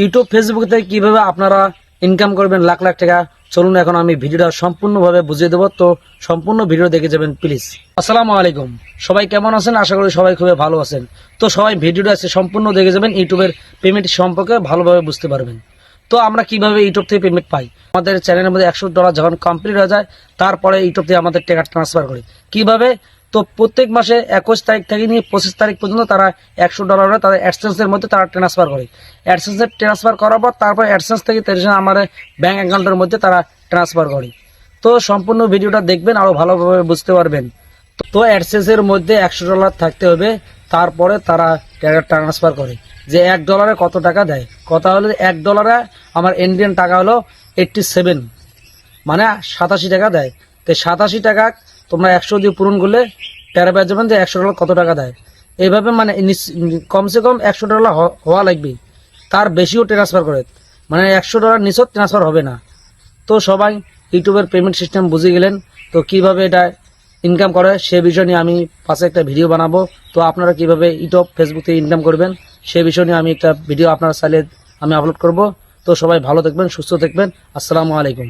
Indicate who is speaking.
Speaker 1: YouTube Facebook থেকে কীভাবে আপনারা ইনকাম করবেন লাখ লাখ টাকা? চলুন এখন আমি ভিডিওটা সম্পূর্ণভাবে বুঝিয়ে দেবো। তো সম্পূর্ণ ভিডিও দেখে যাবেন প্লিজ আসসালামু আলাইকুম। সবাই কেমন আছেন? আশা করি সবাই খুবই ভালো আছেন। তো সবাই ভিডিওটা আছে সম্পূর্ণ দেখে যাবেন ইউটিউবের পেমেন্ট সম্পর্কে ভালোভাবে বুঝতে পারবেন। তো আমরা কীভাবে ইউটিউব থেকে পেমেন্ট পাই? আমাদের চ্যানেলের মধ্যে একশো ডলার যখন কমপ্লিট হয়ে যায়, তারপরে ইউটিউব থেকে আমাদের টাকা ট্রান্সফার করি। কীভাবে? তো প্রত্যেক মাসে একুশ তারিখ থেকে নিয়ে পঁচিশ তারিখ পর্যন্ত তারা একশো ডলার তাদের অ্যাডসেন্সের মধ্যে তারা ট্রান্সফার করে। অ্যাডসেন্সের ট্রান্সফার করার পর তারপর অ্যাডসেন্স থেকে আমার ব্যাঙ্ক অ্যাকাউন্টের মধ্যে তারা ট্রান্সফার করে। তো সম্পূর্ণ ভিডিওটা দেখবেন আরও ভালোভাবে বুঝতে পারবেন। তো অ্যাডসেন্সের মধ্যে একশো ডলার থাকতে হবে, তারপরে তারা ট্রান্সফার করে। যে এক ডলারে কত টাকা দেয়? কথা হলো এক ডলারে আমার ইন্ডিয়ান টাকা হলো এইটটি সেভেন মানে সাতাশি টাকা দেয়। তো সাতাশি টাকা তোমরা একশো দিয়ে পূরণ করলে টেরা পেয়ে যাবেন যে একশো ডলার কত টাকা দেয়। এইভাবে মানে কমসে কম একশো ডলার হওয়া লাগবে। তার বেশিও ট্রান্সফার করে। মানে একশো ডলার নিচেও ট্রান্সফার হবে না। তো সবাই ইউটিউবের পেমেন্ট সিস্টেম বুঝে গেলেন। তো কীভাবে এটা ইনকাম করে সে বিষয় নিয়ে আমি পাশে একটা ভিডিও বানাবো। তো আপনারা কীভাবে ইউটিউব ফেসবুক থেকে ইনকাম করবেন, সে বিষয় নিয়ে আমি একটা ভিডিও আপনারা চাইলে আমি আপলোড করব। তো সবাই ভালো থাকবেন, সুস্থ থাকবেন। আসসালামু আলাইকুম।